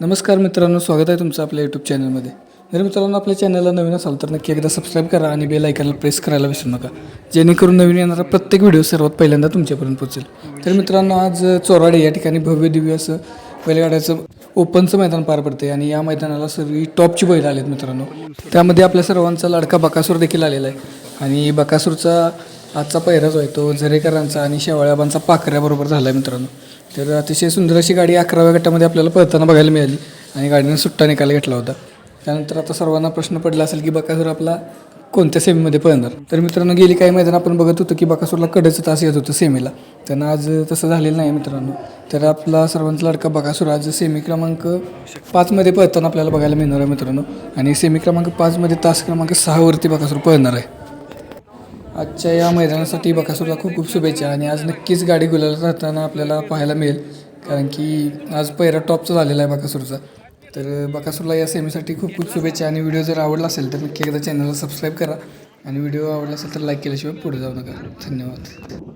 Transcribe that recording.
नमस्कार मित्रांनो स्वागत आहे तुमचं आपल्या यूट्यूब चॅनलमध्ये जर मित्रांनो आपल्या चॅनलला नवीन असाल तर नक्की एकदा सबस्क्राईब करा आणि बेल ऐकायला प्रेस करायला विसरू नका. जेणेकरून नवीन येणारा प्रत्येक व्हिडिओ सर्वात पहिल्यांदा तुमच्यापर्यंत पोहोचेल. तर मित्रांनो आज चोराडे या ठिकाणी भव्य दिव्य असं बैलगाड्याचं ओपनचं मैदान पार पडते आणि या मैदानाला सर्व टॉपची बैल आलेत मित्रांनो. त्यामध्ये आपल्या सर्वांचा लाडका बकासूर देखील आलेला आहे. आणि बकासूरचा आजचा पहिरा जो आहे तो झरेकरांचा आणि शेवाळ्याबांचा पाखऱ्याबरोबर झाला आहे मित्रांनो. तर अतिशय सुंदर अशी गाडी अकराव्या गटामध्ये आपल्याला पळताना बघायला मिळाली आणि गाडीने सुट्टा निकाल घेतला होता. त्यानंतर आता सर्वांना प्रश्न पडला असेल की बकासूर आपला कोणत्या सेमीमध्ये पळणार? तर मित्रांनो गेली काही मैदान आपण बघत होतो की बकासूरला कडचं तास येत होतं सेमीला. त्यांना आज तसं झालेलं नाही मित्रांनो. तर आपला सर्वांचा लडका बकासूर आज सेमी क्रमांक पाचमध्ये पळताना आपल्याला बघायला मिळणार आहे मित्रांनो. आणि सेमी क्रमांक पाचमध्ये तास क्रमांक सहावरती बकासूर पळणार आहे. आजच्या या मैदानासाठी बकासूरला खूप खूप शुभेच्छा आणि आज नक्कीच गाडी गुलाला राहताना आपल्याला पाहायला मिळेल. कारण की आज पहिला टॉपचा झालेला आहे बकासूरचा. तर बकासूरला या सेमीसाठी खूप खूप शुभेच्छा आणि व्हिडिओ जर आवडला असेल तर नक्की एकदा चॅनलला सबस्क्राईब करा. आणि व्हिडिओ आवडला असेल तर लाईक केल्याशिवाय पुढे जाऊ नका. धन्यवाद.